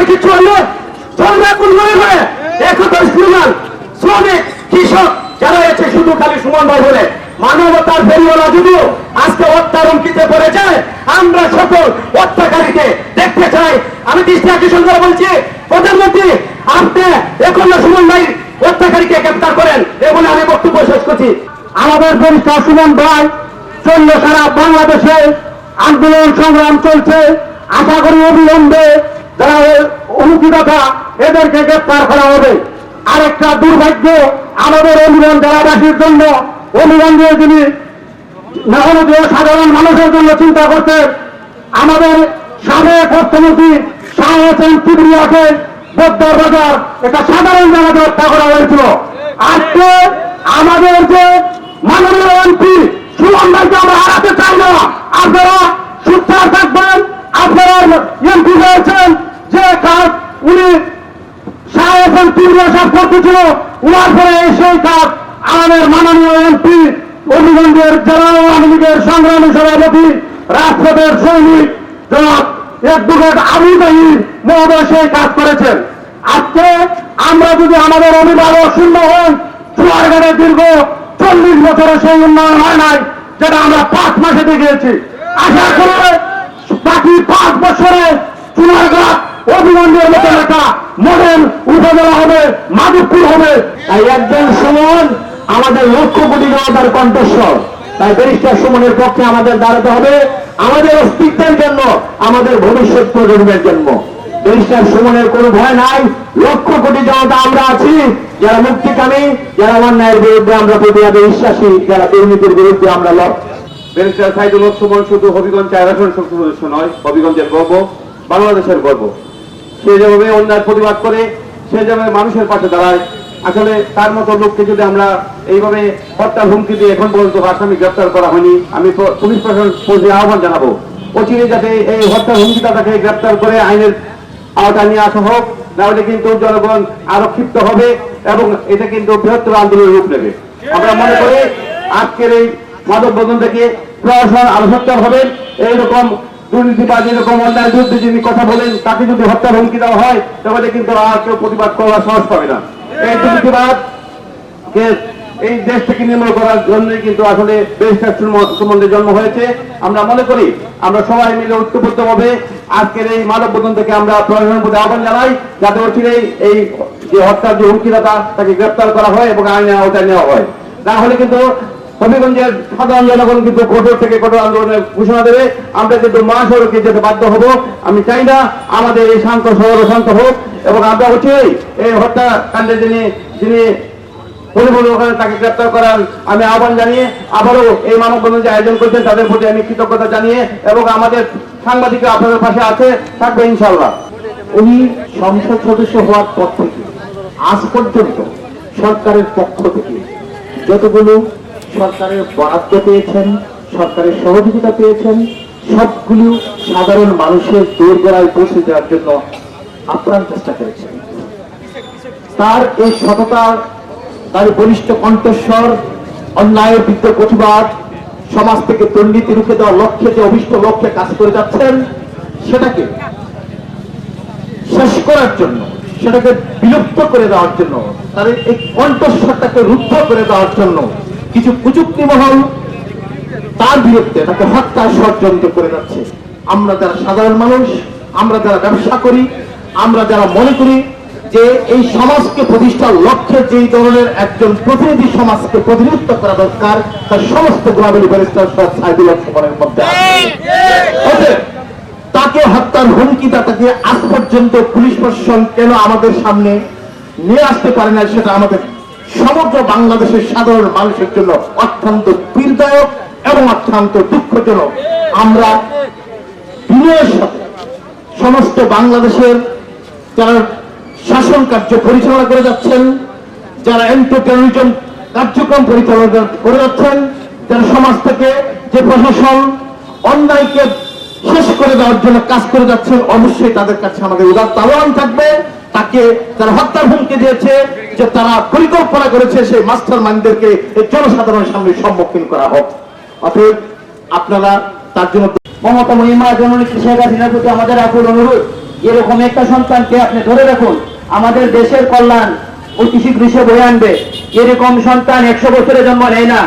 আর কিছু হলে চলবে কোন মনে করে একতা স্লোগান শ্রমিক, কৃষক, যারা আছে শুধু খালি সুমন ভাই বলে। মানবতার ফেরিওয়ালা যদিও আজকে হত্যা রঙ্কিতে পড়ে যায়। আমরা সকল হত্যাকারীকে দেখতে চাই। আমি দৃষ্টি আকর্ষণ করে বলছি, প্রধানমন্ত্রী, আপনি এখন সুমন ভাই হত্যাকারীকে গ্রেপ্তার করেন এ বলে আমি বক্তব্য শেষ করছি। আমাদের বরিষ্ঠ সুমন ভাই চলল সারা বাংলাদেশে আন্দোলন সংগ্রাম চলছে। আশা করি এদেরকে গ্রেপ্তার করা হবে। আরেকটা দুর্ভাগ্য আমাদের অভিযান জেলাবাসীর জন্য। অভিযান দিয়ে তিনি নগরীয় সাধারণ মানুষের জন্য চিন্তা করতে আমাদের সাবেক অর্থমন্ত্রী শাহ হোসেন কিবরিয়াকে বাজার, এটা সাধারণ জায়গাতে হত্যা করা হয়েছিল। আজকে আমাদের যে মাননীয় এমপি সুমন ভাইকে আমরা হারাতে চাই না। আপনারা সুচ্ছার থাকবেন আপনারা এমপি হয়েছেন যে কাজ উনি শাহ হোসেন কিবরিয়া সাহেব করতেছিল উনার পরে সেই কাজ আমাদের মাননীয় এমপি অভিগঞ্জের জেলা আওয়ামী লীগের সংগ্রামী সভাপতি, রাজপথের সৈনিক, জনাব অ্যাডভোকেট আবু তাহির মহোদয় সেই কাজ করেছেন। আজকে আমরা যদি আমাদের অভিভাবক শূন্য হন চুয়ারগড়ে দীর্ঘ চল্লিশ বছরে সেই উন্নয়ন হয় নাই, যেটা আমরা পাঁচ মাসে দেখিয়েছি। আশা করে বাকি পাঁচ বছরে চুনারঘাট অভিগঞ্জের মতন একটা মডেল উপজেলা হবে, মাধবপুর হবে। তাই একজন সুমন আমাদের লক্ষ কোটি জনতার কণ্ঠস্বর। তাই ব্যারিস্টার সুমনের পক্ষে আমাদের দাঁড়াতে হবে। আমাদের অস্তিত্বের জন্য, আমাদের ভবিষ্যৎ প্রজন্মের জন্য। ব্যারিস্টার সুমনের কোনো ভয় নাই। লক্ষ কোটি জনতা আমরা আছি। যারা মুক্তিকামী, যারা অন্যায়ের বিরুদ্ধে আমরা প্রতিবাদে বিশ্বাসী, যারা দুর্নীতির বিরুদ্ধে আমরা ব্যারিস্টার সাইদুল হক সুমন শুধু হবিগঞ্জ চার আসন সংসদ সদস্য নয়, হবিগঞ্জের গর্ব, বাংলাদেশের গর্ব। সে যেভাবে অন্যায় প্রতিবাদ করে, সে যেভাবে মানুষের পাশে দাঁড়ায়, আসলে তার মতো লোককে যদি আমরা এইভাবে হত্যার হুমকি দিয়ে এখন পর্যন্ত আসামি গ্রেপ্তার করা হয়নি, আমি পুলিশ প্রশাসন আহ্বান জানাব। অচিরে যাতে এই হত্যার হুমকিটা তাকে গ্রেপ্তার করে আইনের আওতায় নিয়ে আসা হোক নাহলে কিন্তু জনগণ আরও ক্ষিপ্ত হবে এবং এটা কিন্তু বৃহত্তর আন্দোলনের রূপ নেবে। আমরা মনে করি আজকের এই মাদক বদন থেকে প্রশাসন আরও সত্তর হবেন এইরকম এরকম অন্যায় যিনি কথা বলেন, তাকে যদি হুমকি দেওয়া হয়, তাহলে কিন্তু আর কেউ প্রতিবাদ পাবে না। এই দুর্নীতিবাদ এই দেশ থেকে নির্মূল করার জন্যই কিন্তু আসলে সম্বন্ধে জন্ম হয়েছে। আমরা মনে করি, আমরা সবাই মিলে ঐক্যবদ্ধ ভাবে আজকের এই মানব বদন থেকে আমরা প্রশাসনের প্রতি আহ্বান জানাই, যাতে অচিরেই এই যে হত্যার যে হুমকিদাতা, তাকে গ্রেপ্তার করা হয় এবং আইনের আওতায় নেওয়া হয়। না হলে কিন্তু হবিগঞ্জের সাধারণ জনগণ কিন্তু কঠোর থেকে কঠোর আন্দোলনের ঘোষণা দেবে। আমরা কিন্তু মহাসড়কে যেতে বাধ্য হব। আমি চাই না আমাদের এই শান্ত শহর শান্ত হোক এবং আমরা অচিরেই এই হত্যাকাণ্ডে যিনি যিনি পরিবহন ওখানে তাকে গ্রেপ্তার করার আমি আহ্বান জানিয়ে আবারও এই মানববন্ধন যে আয়োজন করছেন তাদের প্রতি আমি কৃতজ্ঞতা জানিয়ে এবং আমাদের সাংবাদিকরা আপনাদের পাশে আছে, থাকবে ইনশাল্লাহ উনি সংসদ সদস্য হওয়ার পর থেকে, আজ পর্যন্ত সরকারের পক্ষ থেকে যতগুলো সরকারের বরাদ্দ পেয়েছেন, সরকারের সহযোগিতা পেয়েছেন, সবগুলো সাধারণ মানুষের দোরগোড়ায় পৌঁছে দেওয়ার জন্য আপ্রাণ চেষ্টা করেছেন। তার এই সততা, তার বলিষ্ঠ কণ্ঠস্বর অন্যায়ের বিরুদ্ধে প্রতিবাদ, সমাজ থেকে দুর্নীতি রুখে দেওয়ার লক্ষ্যে যে অভিষ্ট লক্ষ্যে কাজ করে যাচ্ছেন, সেটাকে শেষ করার জন্য, সেটাকে বিলুপ্ত করে দেওয়ার জন্য তাদের এই কণ্ঠস্বরটাকে রুদ্ধ করে দেওয়ার জন্য কিছু কুচুক্তি মহল তার বিরুদ্ধে তাকে হত্যা ষড়যন্ত্র করে যাচ্ছে। আমরা যারা সাধারণ মানুষ, আমরা যারা ব্যবসা করি, আমরা যারা মনে করি যে এই সমাজকে প্রতিষ্ঠার লক্ষ্যে যেই ধরনের একজন প্রতিনিধি সমাজকে প্রতিনিধিত্ব করা দরকার, তার সমস্ত গুণাবলী ব্যারিস্টার সাইদুল লক্ষ্মণের মধ্যে তাকে হত্যার হুমকিটা তাকে আজ পর্যন্ত পুলিশ প্রশাসন কেন আমাদের সামনে নিয়ে আসতে পারে না, সেটা আমাদের সমগ্র বাংলাদেশের সাধারণ মানুষের জন্য অত্যন্ত পীড়দায়ক এবং অত্যন্ত দুঃখজনক। আমরা বিনয়ের সাথে সমস্ত বাংলাদেশের যারা শাসন কার্য পরিচালনা করে যাচ্ছেন, যারা এন্টি টেরোরিজম কার্যক্রম পরিচালনা করে যাচ্ছেন, যারা সমাজ থেকে যে প্রশাসন অন্যায়কে শেষ করে দেওয়ার জন্য কাজ করে যাচ্ছেন, অবশ্যই তাদের কাছে আমাদের উদার আহ্বান থাকবে। তাকে যারা হত্যার হুমকি দিয়েছে যে তারা পরিকল্পনা করেছে সেই মাস্টার মাইন্ডদেরকে জনসাধারণের সামনে সম্মুখীন করা হোক। অতএব আপনারা তার জন্য মমতা মহিমা, জননেত্রী শেখ হাসিনার প্রতি আমাদের আকুল অনুরোধ, এরকম একটা সন্তানকে আপনি ধরে রাখুন, আমাদের দেশের কল্যাণ অতি শীঘ্র বয়ে আনবে। এরকম সন্তান একশো বছরে জন্ম নেয় না।